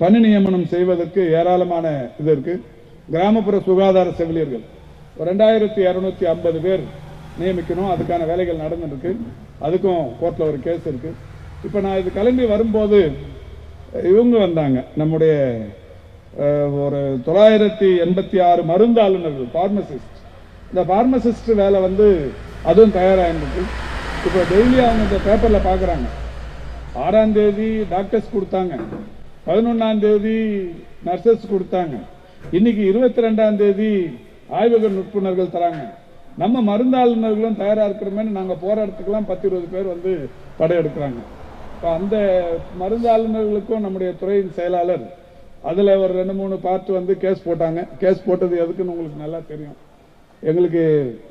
பணி நியமனம் செய்வதற்கு ஏராளமான இது இருக்கு. கிராமப்புற சுகாதார செவிலியர்கள். ரெண்டாயிரத்தி இரநூத்தி ஐம்பது பேர் நியமிக்கணும். அதுக்கான வேலைகள் நடந்துருக்கு அதுக்கும் கோர்ட்டில் ஒரு கேஸ் இருக்கு. இப்போ நான் இது கிளம்பி வரும்போது இவங்க வந்தாங்க. நம்முடைய ஒரு தொள்ளாயிரத்தி எண்பத்தி ஆறு மருந்தாளுநர்கள் ஃபார்மசிஸ்ட் இந்த ஃபார்மசிஸ்ட் வேலை வந்து அதுவும் தயாராகிருக்கு இப்போ டெய்லி அவங்க இந்த பேப்பரில் பார்க்குறாங்க ஆறாம் தேதி டாக்டர்ஸ் கொடுத்தாங்க. பதினொன்றாம் தேதி நர்சஸ் கொடுத்தாங்க. இன்னைக்கு இருபத்தி ரெண்டாம் தேதி ஆய்வக நுட்புணர்கள் தராங்க. நம்ம மருந்தாளுநர்களும் தயாரா இருக்கிறோமேனு நாங்க போற இடத்துக்குலாம் பத்து இருபது பேர் வந்து படையெடுக்கிறாங்க. இப்போ அந்த மருந்தாளுநர்களுக்கும் நம்முடைய துறையின் செயலாளர் அதில் ஒரு ரெண்டு மூணு பார்ட் வந்து கேஸ் போட்டாங்க. கேஸ் போட்டது எதுக்குன்னு உங்களுக்கு நல்லா தெரியும். எங்களுக்கு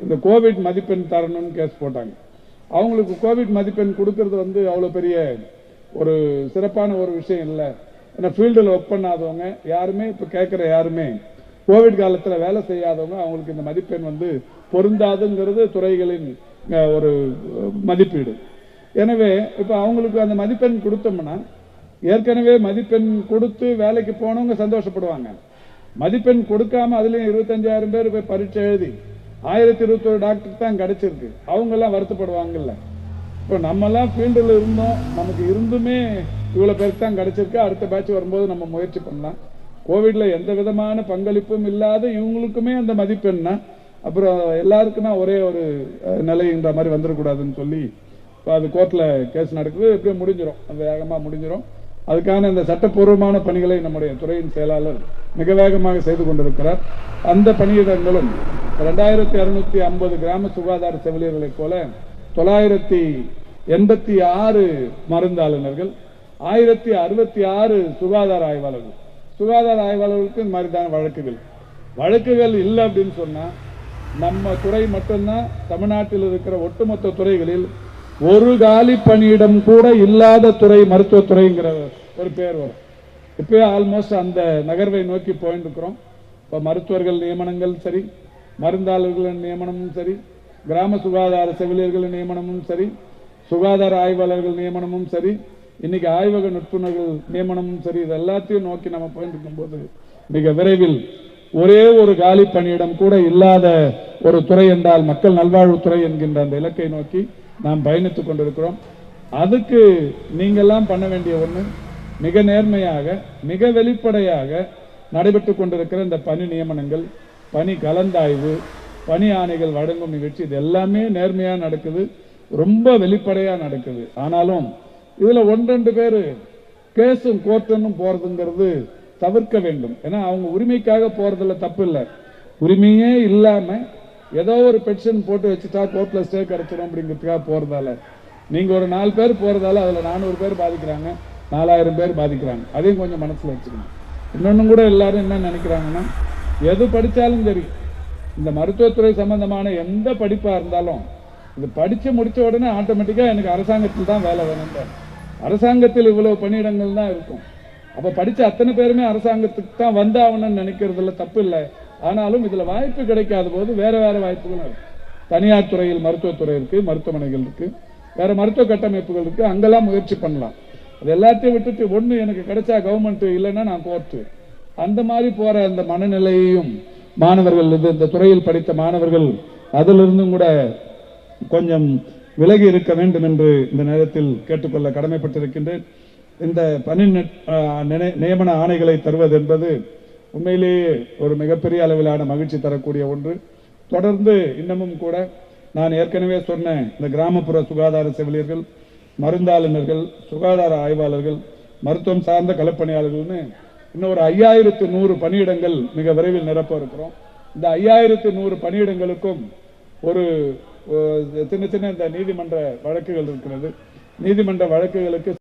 இந்த கோவிட் மதிப்பெண் தரணும்னு கேஸ் போட்டாங்க. அவங்களுக்கு கோவிட் மதிப்பெண் கொடுக்கறது வந்து அவ்வளோ பெரிய ஒரு சிறப்பான ஒரு விஷயம் இல்லை. ஏன்னா ஃபீல்டில் ஒர்க் பண்ணாதவங்க யாருமே இப்போ கேட்குற யாருமே கோவிட் காலத்தில் வேலை செய்யாதவங்க அவங்களுக்கு இந்த மதிப்பெண் வந்து பொருந்தாதுங்கிறது துறைகளின் ஒரு மதிப்பீடு. எனவே இப்போ அவங்களுக்கு அந்த மதிப்பெண் கொடுத்தோம்னா ஏற்கனவே மதிப்பெண் கொடுத்து வேலைக்கு போனவங்க சந்தோஷப்படுவாங்க. மதிப்பெண் கொடுக்காம அதுலேயும் இருபத்தஞ்சாயிரம் பேர் போய் பரீட்சை எழுதி ஆயிரத்தி இருபத்தொரு டாக்டர் தான் கிடைச்சிருக்கு. அவங்கெல்லாம் வருத்தப்படுவாங்கல்ல. இப்போ நம்மலாம் ஃபீல்டில் இருந்தோம் நமக்கு இருந்துமே இவ்வளோ பேருக்கு தான் கிடச்சிருக்கு. அடுத்த பேட்ச் வரும்போது நம்ம முயற்சி பண்ணலாம். கோவிடில் எந்த விதமான பங்களிப்பும் இல்லாத இவங்களுக்குமே அந்த மதிப்பெண்ணா அப்புறம் எல்லாருக்குமே ஒரே ஒரு நிலைன்ற மாதிரி வந்துடக்கூடாதுன்னு சொல்லி இப்போ அது கோர்ட்டில் கேஸ் நடக்குது. எப்படியும் முடிஞ்சிடும் அது வேகமாக முடிஞ்சிடும் அதுக்கான இந்த சட்டப்பூர்வமான பணிகளை நம்முடைய துறையின் செயலாளர் மிக வேகமாக செய்து கொண்டிருக்கிறார். அந்த பணியிடங்களும் ரெண்டாயிரத்தி அறுநூத்தி ஐம்பது கிராம சுகாதார செவிலியர்களைப் போல தொள்ளாயிரத்தி எண்பத்தி ஆறு மருந்தாளுநர்கள் ஆயிரத்தி அறுபத்தி ஆறு சுகாதார ஆய்வாளர்கள். சுகாதார ஆய்வாளர்களுக்கு இந்த மாதிரி தான் வழக்குகள். வழக்குகள் இல்லை அப்படின்னு சொன்னால் நம்ம துறை மட்டும்தான் தமிழ்நாட்டில் இருக்கிற ஒட்டுமொத்த துறைகளில் ஒரு காலி பணியிடம் கூட இல்லாத துறை மருத்துவத்துறைங்கிற ஒரு பேர் வரும். இப்போயே ஆல்மோஸ்ட் அந்த நகர்வை நோக்கி போயிட்டுருக்கிறோம் இப்போ மருத்துவர்கள் நியமனங்கள் சரி மருந்தாளர்களின் நியமனமும் சரி கிராம சுகாதார செவிலியர்களின் நியமனமும் சரி சுகாதார ஆய்வாளர்கள் நியமனமும் சரி இன்னைக்கு ஆய்வக நுட்புணர்கள் நியமனமும் சரி இது எல்லாத்தையும் நோக்கி நம்ம போயிட்டு இருக்கும்போது மிக விரைவில் ஒரே ஒரு காலி பணியிடம் கூட இல்லாத ஒரு துறை என்றால் மக்கள் நல்வாழ்வுத்துறை என்கின்ற அந்த இலக்கை நோக்கி நாம் பயணித்துக் கொண்டிருக்கிறோம். அதுக்கு நீங்கெல்லாம் பண்ண வேண்டிய ஒன்று மிக நேர்மையாக மிக வெளிப்படையாக நடைபெற்று கொண்டிருக்கிற இந்த பணி நியமனங்கள் பணி கலந்தாய்வு பணி ஆணைகள் வழங்கும் நிகழ்ச்சி இது எல்லாமே நேர்மையாக நடக்குது ரொம்ப வெளிப்படையாக நடக்குது. ஆனாலும் இதுல ஒன்றெண்டு பேர் கேஸும் கோர்ட்டுன்னு போறதுங்கிறது தவிர்க்க வேண்டும். ஏன்னா அவங்க உரிமைக்காக போறதுல தப்பு இல்லை. உரிமையே இல்லாம ஏதோ ஒரு பெட்டிஷன் போட்டு வச்சுட்டா கோர்ட்ல ஸ்டே கிடைச்சிடும் அப்படிங்கிறதுக்காக போறதால. நீங்க ஒரு நாலு பேர் போறதால அதுல நானூறு பேர் பாதிக்கிறாங்க நாலாயிரம் பேர் பாதிக்கிறாங்க. அதையும் கொஞ்சம் மனசுல வச்சுக்கணும். இன்னொன்னு கூட எல்லாரும் என்ன நினைக்கிறாங்கன்னா எது படித்தாலும் சரி இந்த மருத்துவத்துறை சம்பந்தமான எந்த படிப்பா இருந்தாலும் இது படிச்சு முடிச்ச உடனே ஆட்டோமேட்டிக்கா எனக்கு அரசாங்கத்தில் தான் வேலை வேணும் அரசாங்கத்தில் இவ்வளவு பணியிடங்கள் தான் இருக்கும். அப்ப படிச்ச அத்தனை பேருமே அரசாங்கத்துக்கு தான் வந்தாகணும்னு நினைக்கிறதுல தப்பு இல்லை. ஆனாலும் இதுல வாய்ப்பு கிடைக்காத போது வேற வேற வாய்ப்புகளும் இருக்கு. தனியார் துறையில் மருத்துவத்துறை இருக்கு மருத்துவமனைகள் இருக்கு. வேற மருத்துவ கட்டமைப்புகள் இருக்கு. அங்கெல்லாம் முயற்சி பண்ணலாம். அது எல்லாத்தையும் விட்டுட்டு ஒண்ணு எனக்கு கிடைச்சா கவர்மெண்ட் இல்லைன்னா நான் கோர்ட்டு அந்த மாதிரி போற அந்த மனநிலையையும் மாணவர்கள் இது இந்த துறையில் படித்த மாணவர்கள் அதிலிருந்தும் கூட கொஞ்சம் விலகி இருக்க வேண்டும் என்று இந்த நேரத்தில் கேட்டுக்கொள்ள கடமைப்பட்டிருக்கின்றேன். இந்த பணி நினை- நியமன ஆணைகளை தருவது என்பது உண்மையிலேயே ஒரு மிகப்பெரிய அளவிலான மகிழ்ச்சி தரக்கூடிய ஒன்று. தொடர்ந்து இன்னமும் கூட நான் ஏற்கனவே சொன்ன இந்த கிராமப்புற சுகாதார செவிலியர்கள் மருந்தாளுநர்கள் சுகாதார ஆய்வாளர்கள் மருத்துவம் சார்ந்த களப்பணியாளர்கள்னு இன்னும் ஒரு ஐயாயிரத்து நூறு பணியிடங்கள் மிக விரைவில் நிரப்ப இருக்கிறோம். இந்த ஐயாயிரத்து நூறு பணியிடங்களுக்கும் ஒரு சின்ன சின்ன இந்த நீதிமன்ற வழக்குகள் இருக்கிறது. நீதிமன்ற வழக்குகளுக்கு